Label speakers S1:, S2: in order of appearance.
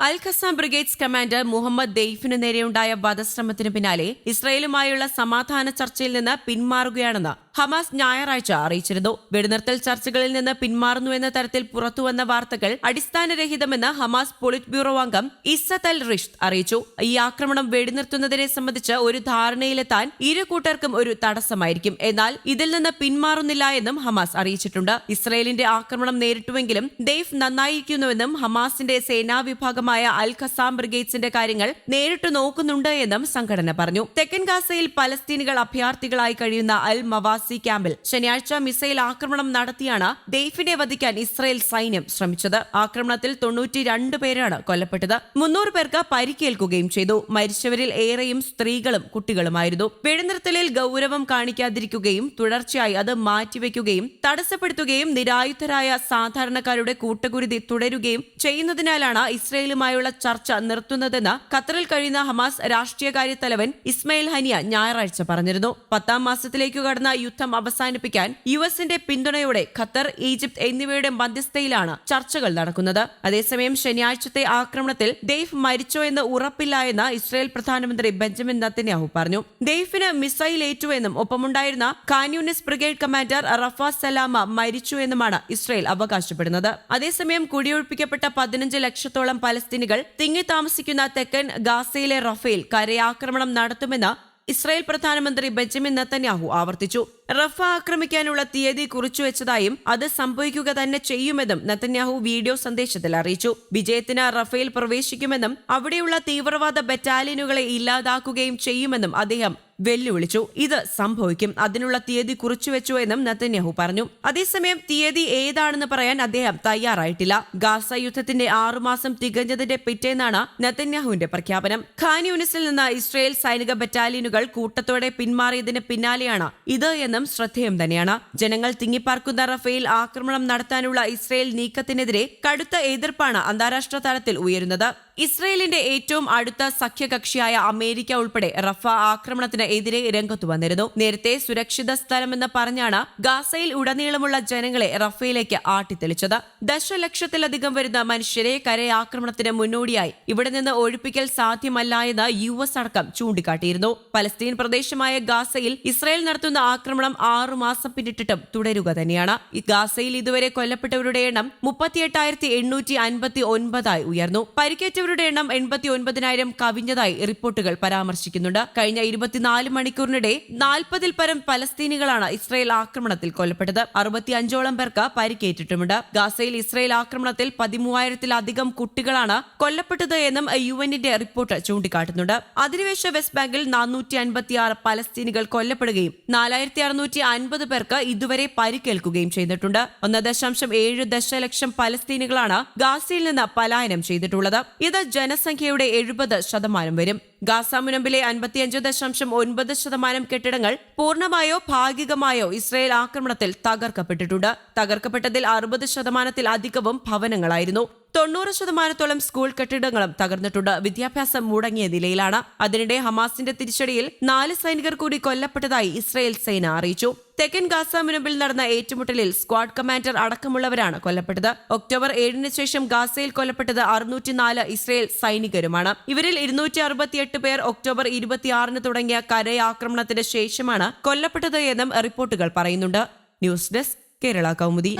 S1: Al Qassam Brigades commander Mohammed ദെയ്ഫിനു നേരെയുണ്ടായ വധശ്രമത്തിന് പിന്നാലെ ഇസ്രയേലുമായുള്ള സമാധാന ചർച്ചയിൽ നിന്ന് പിന്മാറുകയാണെന്ന് ഹമാസ് ഞായറാഴ്ച അറിയിച്ചിരുന്നു. വെടിനിർത്തൽ ചർച്ചകളിൽ നിന്ന് പിന്മാറുന്നു എന്ന തരത്തിൽ പുറത്തുവന്ന വാർത്തകൾ അടിസ്ഥാനരഹിതമെന്ന് ഹമാസ് പൊളിറ്റ് ബ്യൂറോ അംഗം ഇസത്ത് അൽ റിഷ്ത് അറിയിച്ചു. ഈ ആക്രമണം വെടിനിർത്തുന്നതിനെ സംബന്ധിച്ച് ഒരു ധാരണയിലെത്താൻ ഇരു കൂട്ടർക്കും ഒരു തടസ്സമായിരിക്കും. എന്നാൽ ഇതിൽ നിന്ന് പിന്മാറുന്നില്ല എന്നും ഹമാസ് അറിയിച്ചിട്ടുണ്ട്. ഇസ്രയേലിന്റെ ആക്രമണം നേരിട്ടുവെങ്കിലും ദെയ്ഫ് നന്നായിരിക്കുന്നുവെന്നും ഹമാസിന്റെ സേനാ വിഭാഗമായ അൽ ഖസാം ബ്രിഗേഡ്സിന്റെ കാര്യങ്ങൾ നേരിട്ട് നോക്കുന്നുണ്ട് എന്നും സംഘടന പറഞ്ഞു. തെക്കൻ ഗാസയിൽ പലസ്തീനികൾ അഭയാർത്ഥികളായി കഴിയുന്ന അൽ മവാസി ക്യാമ്പിൽ ശനിയാഴ്ച മിസൈൽ ആക്രമണം നടത്തിയാണ് ദെയ്ഫിനെ വധിക്കാൻ ഇസ്രയേൽ സൈന്യം ശ്രമിച്ചത്. ആക്രമണത്തിൽ തൊണ്ണൂറ്റിരണ്ട് പേരാണ് കൊല്ലപ്പെട്ടത്. മുന്നൂറ് പേർക്ക് പരിക്കേൽക്കുകയും ചെയ്തു. മരിച്ചവരിൽ ഏറെയും സ്ത്രീകളും കുട്ടികളുമായിരുന്നു. വെടിനിർത്തലിൽ ഗൗരവം കാണിക്കാതിരിക്കുകയും തുടർച്ചയായി അത് മാറ്റിവെക്കുകയും തടസ്സപ്പെടുത്തുകയും നിരായുധരായ സാധാരണക്കാരുടെ കൂട്ടകുരുതി തുടരുകയും ചെയ്യുന്നതിനാലാണ് ഇസ്രയേലുമായുള്ള ചർച്ച നിർത്തുന്നതെന്ന് ഖത്തറിൽ കഴിയുന്ന ഹമാസ് രാഷ്ട്രീയകാര്യ തലവൻ ഇസ്മയിൽ ഹനിയ ഞായറാഴ്ച പറഞ്ഞിരുന്നു. പത്താം മാസത്തിലേക്ക് കടന്ന യുദ്ധം അവസാനിപ്പിക്കാൻ യു എസിന്റെ പിന്തുണയോടെ ഖത്തർ ഈജിപ്ത് എന്നിവയുടെ മധ്യസ്ഥയിലാണ് ചർച്ചകൾ നടക്കുന്നത്. അതേസമയം ശനിയാഴ്ചത്തെ ആക്രമണത്തിൽ ദെയ്ഫ് മരിച്ചോ എന്ന് ഉറപ്പില്ല എന്ന് ഇസ്രായേൽ പ്രധാനമന്ത്രി ബെഞ്ചമിൻ നത്തന്യാഹു പറഞ്ഞു. ദെയ്ഫിന് മിസൈൽ ഏറ്റുവെന്നും ഒപ്പമുണ്ടായിരുന്ന Khan Younis brigade commander Rafa Salama മരിച്ചു എന്നുമാണ് ഇസ്രായേൽ അവകാശപ്പെടുന്നത്. അതേസമയം കുടിയൊഴിപ്പിക്കപ്പെട്ട പതിനഞ്ച് ലക്ഷത്തോളം പലസ്തീനികൾ തിങ്ങി താമസിക്കുന്ന തെക്കൻ ഗാസയിലെ റഫേൽ കരയാക്രമണം നടത്തുമെന്ന് ഇസ്രായേൽ പ്രധാനമന്ത്രി ബെഞ്ചമിൻ നത്തന്യാഹു ആവർത്തിച്ചു. റഫ ആക്രമിക്കാനുള്ള തീയതി കുറിച്ചുവെച്ചതായും അത് സംഭവിക്കുക തന്നെ ചെയ്യുമെന്നും നത്തന്യാഹു വീഡിയോ സന്ദേശത്തിൽ അറിയിച്ചു. വിജയത്തിന് റഫേൽ പ്രവേശിക്കുമെന്നും അവിടെയുള്ള തീവ്രവാദ ബറ്റാലിയനുകളെ ഇല്ലാതാക്കുകയും ചെയ്യുമെന്നും അദ്ദേഹം വെല്ലുവിളിച്ചു. ഇത് സംഭവിക്കും. അതിനുള്ള തീയതി കുറിച്ചുവെച്ചു എന്നും നത്തന്യാഹു പറഞ്ഞു. അതേസമയം തീയതി ഏതാണെന്ന് പറയാൻ അദ്ദേഹം തയ്യാറായിട്ടില്ല. ഗാസ യുദ്ധത്തിന്റെ ആറുമാസം തികഞ്ഞതിന്റെ പിറ്റേന്നാണ് നത്തന്യാഹുവിന്റെ പ്രഖ്യാപനം. ഖാൻ യൂണിസിൽ നിന്ന് ഇസ്രയേൽ സൈനിക ബറ്റാലിയനുകൾ കൂട്ടത്തോടെ പിന്മാറിയതിന് പിന്നാലെയാണ് ഇത് എന്നും ശ്രദ്ധേയം തന്നെയാണ്. ജനങ്ങൾ തിങ്ങിപ്പാർക്കുന്ന റഫേൽ ആക്രമണം നടത്താനുള്ള ഇസ്രയേൽ നീക്കത്തിനെതിരെ കടുത്ത എതിർപ്പാണ് അന്താരാഷ്ട്ര തലത്തിൽ ഉയരുന്നത്. ഇസ്രയേലിന്റെ ഏറ്റവും അടുത്ത സഖ്യകക്ഷിയായ അമേരിക്ക ഉൾപ്പെടെ റഫ ആക്രമണത്തിന് എതിരെ രംഗത്തു വന്നിരുന്നു. നേരത്തെ സുരക്ഷിത സ്ഥലമെന്ന് പറഞ്ഞാണ് ഗാസയിൽ ഉടനീളമുള്ള ജനങ്ങളെ റഫയിലേക്ക് ആട്ടിത്തെളിച്ചത്. ദശലക്ഷത്തിലധികം വരുന്ന മനുഷ്യരെ കരയാക്രമണത്തിന് മുന്നോടിയായി ഇവിടെ നിന്ന് ഒഴിപ്പിക്കൽ സാധ്യമല്ല എന്ന് യു എസ് അടക്കം ചൂണ്ടിക്കാട്ടിയിരുന്നു. പലസ്തീൻ പ്രദേശമായ ഗാസയിൽ ഇസ്രയേൽ നടത്തുന്ന ആക്രമണം ആറു മാസം പിന്നിട്ടിട്ടും തുടരുക തന്നെയാണ്. ഗാസയിൽ ഇതുവരെ കൊല്ലപ്പെട്ടവരുടെ എണ്ണം മുപ്പത്തിയെട്ടായിരത്തി എണ്ണൂറ്റി അൻപത്തി ഒൻപതായി ഉയർന്നു. പരിക്കേറ്റവരുടെ എണ്ണം എൺപത്തി ഒൻപതിനായിരം കവിഞ്ഞതായി റിപ്പോർട്ടുകൾ പരാമർശിക്കുന്നുണ്ട്. കഴിഞ്ഞ ഇരുപത്തിനാല് മണിക്കൂറിനിടെ നാൽപ്പതിൽ പരം പലസ്തീനികളാണ് ഇസ്രായേൽ ആക്രമണത്തിൽ കൊല്ലപ്പെട്ടത്. അറുപത്തി അഞ്ചോളം പേർക്ക് പരിക്കേറ്റിട്ടുമുണ്ട്. ഗാസയിൽ ഇസ്രായേൽ ആക്രമണത്തിൽ പതിമൂവായിരത്തിലധികം കുട്ടികളാണ് കൊല്ലപ്പെട്ടത് എന്നും യു എന്നിന്റെ റിപ്പോർട്ട് ചൂണ്ടിക്കാട്ടുന്നുണ്ട്. അധിനിവേശ വെസ്റ്റ് ബാങ്കിൽ നാനൂറ്റി അൻപത്തിയാറ് പലസ്തീനികൾ കൊല്ലപ്പെടുകയും നാലായിരത്തി അറുന്നൂറ്റി അൻപത് പേർക്ക് ഇതുവരെ പരിക്കേൽക്കുകയും ചെയ്തിട്ടുണ്ട്. ഒന്ന് ദശാംശം ഏഴ് ദശലക്ഷം പലസ്തീനികളാണ് ഗാസയിൽ നിന്ന് പലായനം ചെയ്തിട്ടുള്ളത്. ഇത് ജനസംഖ്യയുടെ എഴുപത് ശതമാനം വരും. ഗാസ മുനമ്പിലെ അൻപത്തിയഞ്ച് ദശാംശം ഒൻപത് ശതമാനം കെട്ടിടങ്ങൾ പൂർണമായോ ഭാഗികമായോ ഇസ്രയേൽ ആക്രമണത്തിൽ തകർക്കപ്പെട്ടിട്ടുണ്ട്. തകർക്കപ്പെട്ടതിൽ അറുപത് ശതമാനത്തിൽ അധികവും ഭവനങ്ങളായിരുന്നു. തൊണ്ണൂറ് ശതമാനത്തോളം സ്കൂൾ കെട്ടിടങ്ങളും തകർന്നിട്ടുണ്ട്. വിദ്യാഭ്യാസം മുടങ്ങിയ നിലയിലാണ്. അതിനിടെ ഹമാസിന്റെ തിരിച്ചടിയിൽ നാല് സൈനികർ കൂടി കൊല്ലപ്പെട്ടതായി ഇസ്രയേൽ സേന അറിയിച്ചു. തെക്കൻ ഗാസ മുനമ്പിൽ നടന്ന ഏറ്റുമുട്ടലിൽ സ്ക്വാഡ് കമാൻഡർ അടക്കമുള്ളവരാണ് കൊല്ലപ്പെട്ടത്. ഒക്ടോബർ ഏഴിന് ശേഷം ഗാസയിൽ കൊല്ലപ്പെട്ടത് അറുന്നൂറ്റിനാല് ഇസ്രയേൽ സൈനികരുമാണ്. ഇവരിൽ ഇരുന്നൂറ്റി അറുപത്തിയെട്ട് പേർ ഒക്ടോബർ ഇരുപത്തിയാറിന് തുടങ്ങിയ കരയാക്രമണത്തിന് ശേഷമാണ് കൊല്ലപ്പെട്ടത് എന്നും റിപ്പോർട്ടുകൾ പറയുന്നുണ്ട്. News desk Kerala Kaumudi.